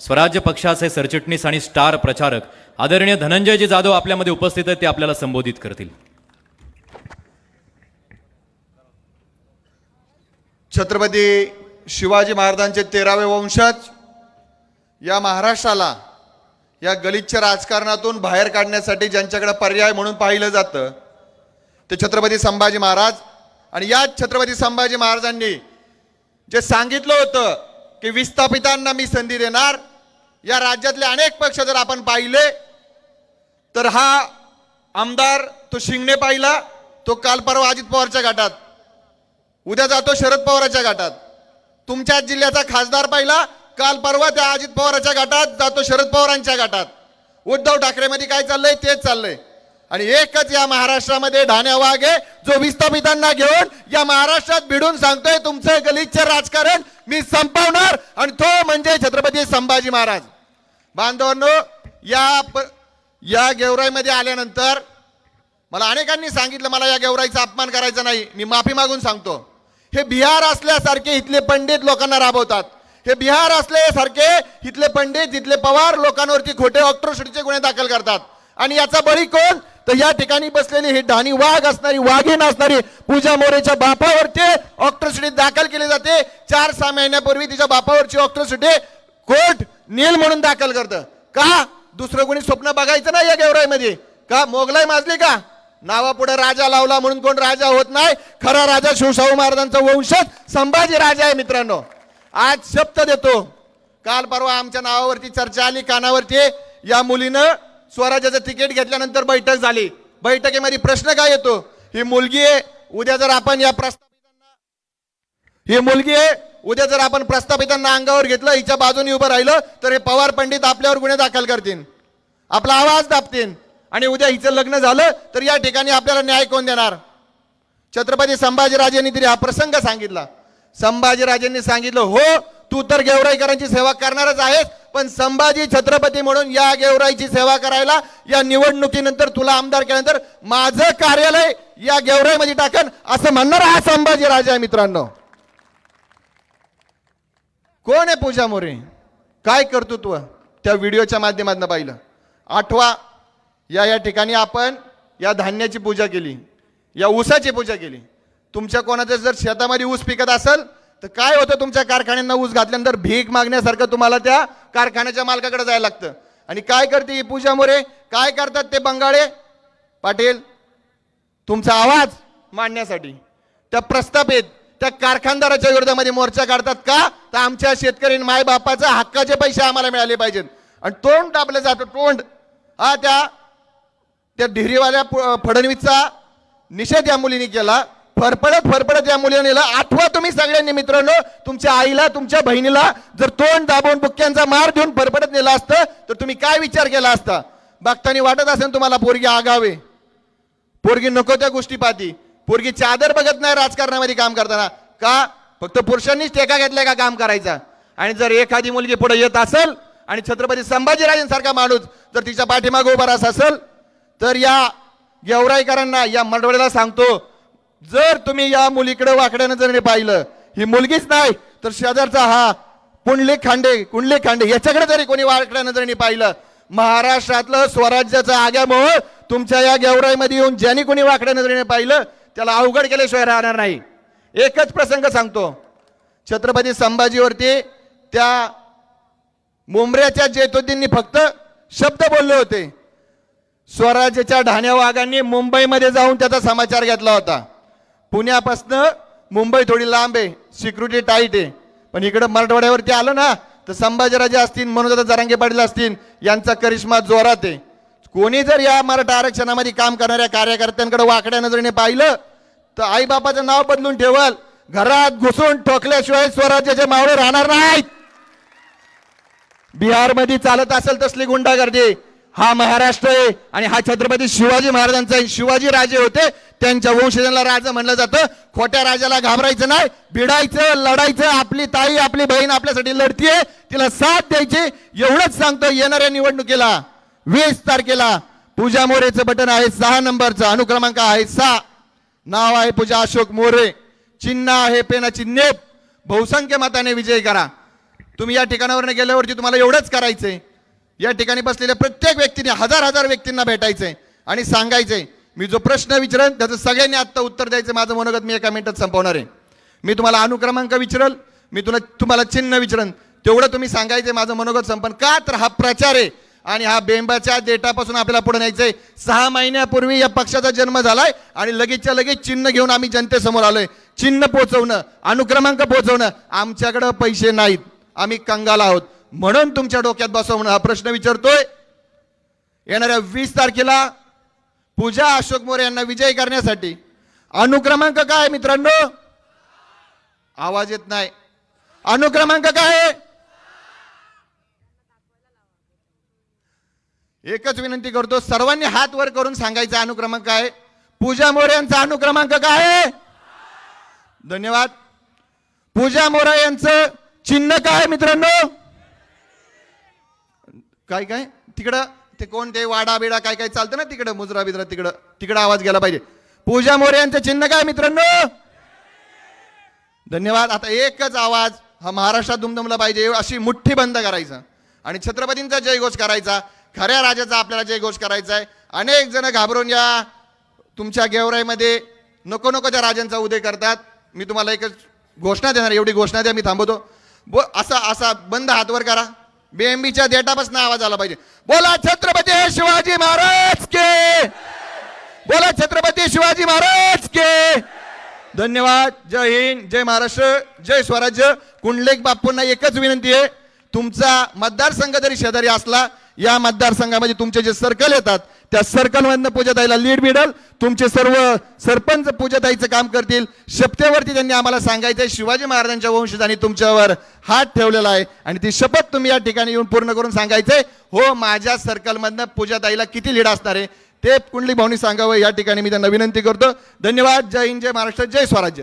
स्वराज्य पक्षाचे सरचिटणीस आणि स्टार प्रचारक आदरणीय धनंजयजी जाधव आपल्यामध्ये उपस्थित आहेत ते आपल्याला संबोधित करतील. छत्रपती शिवाजी महाराजांचे तेरावे वंशज या महाराष्ट्राला या गलिच्छ राजकारणातून बाहेर काढण्यासाठी ज्यांच्याकडे पर्याय म्हणून पाहिलं जातं ते छत्रपती संभाजी महाराज. आणि याच छत्रपती संभाजी महाराजांनी जे सांगितलं होतं की विस्थापितांना मी संधी देणार या राज्यातले अनेक पक्ष जर आपण पाहिले तर हा आमदार तो शिंगणे पाहिला तो काल परवा अजित पवारच्या गाठात उद्या जातो शरद पवाराच्या गाठात तुमच्या जिल्ह्याचा खासदार पाहिला काल परवा त्या अजित पवाराच्या गाठात जातो शरद पवारांच्या गाठात उद्धव ठाकरेमध्ये काय चाललंय तेच चाललंय. आणि एकच या महाराष्ट्रामध्ये ढाण्या वाघ आहे जो विस्थापितांना घेऊन या महाराष्ट्रात भिडून सांगतोय तुमचं गलिच्छ राजकारण मी संपवणार. आणि तो म्हणजे छत्रपती संभाजी महाराज. बांधवांनो या प- या गेवराईमध्ये आल्यानंतर मला अनेकांनी सांगितलं मला या गेवराईचा अपमान करायचा नाही मी माफी मागून सांगतो. हे बिहार असल्यासारखे इथले पंडित लोकांना राबवतात. हे बिहार असल्यासारखे इथले पंडित इथले पवार लोकांवरती खोटे ऑक्ट्रोसिटीचे गुन्हे दाखल करतात. आणि याचा बळी कोण? तर या ठिकाणी बसलेली ही डाणी वाघ असणारी वाघीण असणारी पूजा मोरेच्या बापावरती ऑक्ट्रोसिटी दाखल केली जाते. चार सहा महिन्यापूर्वी तिच्या बापावरची ऑक्ट्रोसिटी कोर्ट नील म्हणून दाखल करतं. का? दुसरं कोणी स्वप्न बघायचं नाही या गेवराईमध्ये. का? मोगलाई माजली का? नावापुढे राजा लावला म्हणून कोण राजा होत नाही. खरा राजा शिवशाहू महाराजांचा वंशज संभाजी राजा आहे मित्रांनो. आज शब्द देतो. काल परवा आमच्या नावावरती चर्चा आली कानावरती. या मुलीनं स्वराज्याचं तिकीट घेतल्यानंतर बैठक झाली. बैठकीमध्ये प्रश्न काय येतो? ही मुलगी आहे उद्या जर आपण या प्रस्तावितांना ही मुलगी आहे उद्या जर आपण प्रस्थापितांना अंगावर घेतलं हिच्या बाजूने उभं राहिलं तर हे पवार पंडित आपल्यावर गुन्हे दाखल करतील. आपला आवाज दाबतील. आणि उद्या हिचं लग्न झालं तर या ठिकाणी आपल्याला न्याय कोण देणार? छत्रपती संभाजीराजेंनी तरी हा प्रसंग सांगितला. संभाजीराजेंनी सांगितलं हो तू तर गेवराईकरांची सेवा करणारच आहेस पण संभाजी छत्रपती म्हणून या गेवराईची सेवा करायला या निवडणुकीनंतर तुला आमदार केल्यानंतर माझं कार्यालय या गेवराईमध्ये टाकन असं म्हणणार हा संभाजी राजा आहे मित्रांनो. कोण आहे पूजा मोरे? काय कर्तृत्व? त्या व्हिडिओच्या माध्यमातून पाहिलं. आठवा या या ठिकाणी आपण या धान्याची पूजा केली या ऊसाची पूजा केली. तुमच्या कोणाचं जर शेतामध्ये ऊस पिकत असेल तर काय होतं तुमच्या कारखान्यांना ऊस घातल्यानंतर भीक मागण्यासारखं तुम्हाला त्या कारखान्याच्या मालकाकडे जायला लागतं. आणि काय करते ही पूजा मोरे? काय करतात ते बंगाळे? पाटील तुमचा आवाज मांडण्यासाठी. त्या प्रस्थापित त्या कारखानदाराच्या विरोधामध्ये मोर्चा काढतात का? तर आमच्या शेतकरी मायबापाचा हक्काचे पैसे आम्हाला मिळाले पाहिजेत. आणि तोंड टापलं जातं तोंड. हा त्या त्या डिहरीवाल्या फडणवीसचा निषेध या मुलीने केला. फरफडत फरफडत या मुलीने नेला आठवा तुम्ही सगळ्यांनी मित्रांनो. तुमच्या आईला तुमच्या बहिणीला जर तोंड दाबून बुक्क्यांचा मार देऊन फरफडत नेला असतं तर तुम्ही काय विचार केला असता? बघताना वाटत असेल तुम्हाला पोरगी आगावे. पोरगी नको त्या गोष्टी पाहती. पोरगी चादर बघत नाही राजकारणामध्ये काम करताना. का? फक्त पुरुषांनीच टेका घेतलाय का काम करायचा? आणि जर एखादी मुलगी पुढे येत असेल आणि छत्रपती संभाजीराजेंसारखा माणूस जर तिच्या पाठीमागे उभा राहत असेल तर या गेवराईकरांना या मंडळीला सांगतो जर तुम्ही या मुलीकडे वाकड्यानं जर पाहिलं ही मुलगीच नाही तर शेजारचा हा पुंडले खांडे कुंडले खांडे याच्याकडे जरी कोणी वाकड्या जर पाहिलं महाराष्ट्रातलं स्वराज्याचं आग्यामोह तुमच्या या गेवराईमध्ये येऊन ज्यांनी कोणी वाकड्या नजरेने पाहिलं त्याला अवघड केल्याशिवाय राहणार नाही. एकच प्रसंग सांगतो. छत्रपती संभाजीवरती त्या मुंबऱ्याच्या जैतुद्दीननी फक्त शब्द बोलले होते. स्वराज्याच्या ढाण्या वाघांनी मुंबईमध्ये जाऊन त्याचा समाचार घेतला होता. पुण्यापासनं मुंबई थोडी लांब आहे सिक्युरिटी टाईट आहे. पण इकडं मराठवाड्यावरती आलं ना तर संभाजीराजे असतील म्हणून जरांगे पाटील असतील यांचा करिश्मा जोरात आहे. कोणी जर या मराठा आरक्षणामध्ये काम करणाऱ्या कार्यकर्त्यांकडे वाकड्या नजरेने पाहिलं तर आईबापाचं नाव बदलून ठेवल. घरात घुसून ठोकल्याशिवाय स्वराज्याचे मावळे राहणार नाहीत. बिहारमध्ये चालत असेल तसली गुंडागर्दी. हा महाराष्ट्र आहे आणि हा छत्रपती शिवाजी महाराजांचा आहे. शिवाजी राजे होते त्यांच्या वंशजांना राजा म्हणलं जातं. खोट्या राजाला घाबरायचं नाही भिडायचं लढायचं आपली ताई आपली बहीण आपल्यासाठी लढतीये तिला साथ द्यायची. एवढंच सांगतो येणाऱ्या निवडणुकीला वीस तारखेला. पूजा मोरेचं बटन आहे सहा नंबरचं अनुक्रमांक आहे सहा. नाव आहे पूजा अशोक मोरे. चिन्ह आहे पेनाची नेप. बहुसंख्य मताने विजय करा. तुम्ही या ठिकाणावर गेल्यावरती तुम्हाला एवढंच करायचंय. या ठिकाणी बसलेल्या प्रत्येक व्यक्तीने हजार हजार व्यक्तींना भेटायचंय आणि सांगायचंय मी जो प्रश्न विचारेन त्याचं सगळ्यांनी आत्ता उत्तर द्यायचं. माझं मनोगत मी एका मिनिटात संपवणार आहे. मी तुम्हाला अनुक्रमांक विचारल मी तुला तुम्हाला चिन्ह विचारन. तेवढं तुम्ही सांगायचं माझं मनोगत संपन. का तर हा प्रचार आहे आणि हा बेंबाच्या डेटापासून आपल्याला पुढे न्यायचंय. सहा महिन्यापूर्वी या पक्षाचा जन्म झालाय आणि लगेचच्या लगेच चिन्ह घेऊन आम्ही जनतेसमोर आलोय. चिन्ह पोहोचवणं अनुक्रमांक पोहोचवणं आमच्याकडं पैसे नाहीत. आम्ही कंगाल आहोत. म्हणून तुमच्या डोक्यात बसवणं हा प्रश्न विचारतोय. येणाऱ्या वीस तारखेला पूजा अशोक मोरे यांना विजय करण्यासाठी अनुक्रमांक काय मित्रांनो? आवाज येत नाही. अनुक्रमांक काय आहे? एकच विनंती करतो सर्वांनी हात वर करून सांगायचा अनुक्रमांक काय आहे? पूजा मोरे यांचा अनुक्रमांक काय आहे? धन्यवाद. पूजा मोरे यांचं चिन्ह काय मित्रांनो? काय काय? तिकडं ते कोण ते वाडा बिडा काय काय चालतं ना तिकडं मुजरा बिजरा तिकडं. तिकडं आवाज गेला पाहिजे. पूजा मोरे यांचं चिन्ह काय मित्रांनो? धन्यवाद. आता एकच आवाज हा महाराष्ट्रात दुमदुमला पाहिजे अशी मुठ्ठी बंद करायचं. आणि छत्रपतींचा जयघोष करायचा खऱ्या राजाचा आपल्याला जयघोष करायचा आहे. अनेक जण घाबरून या. तुमच्या गेवराईमध्ये नको नको त्या राजांचा उदय करतात. मी तुम्हाला एकच घोषणा देणार एवढी घोषणा द्या मी थांबवतो. बो असा असा बंद हातवर करा. बीएमबीच्या डेटापासून आवाज आला पाहिजे. बोला छत्रपती शिवाजी महाराज के. बोला छत्रपती शिवाजी महाराज के. धन्यवाद. जय हिंद जय महाराष्ट्र जय स्वराज्य. कुंडलेक बापूंना एकच विनंती आहे. तुमचा मतदारसंघ जरी शेजारी असला या मतदारसंघामध्ये तुमचे जे सर्कल येतात त्या सर्कलमधनं पूजाताईला लीड मिळेल. तुमचे सर्व सरपंच पूजाताईचं काम करतील. शपथेवरती त्यांनी आम्हाला सांगायचं आहे शिवाजी महाराजांच्या वंशजांनी तुमच्यावर हात ठेवलेला आहे आणि ती शपथ तुम्ही या ठिकाणी येऊन पूर्ण करून सांगायचंय. हो माझ्या सर्कलमधनं पूजाताईला किती लीड असणार आहे ते कुंडली भाऊनी सांगावं. या ठिकाणी मी त्यांना विनंती करतो. धन्यवाद. जय हिंद जय महाराष्ट्र जय स्वराज्य.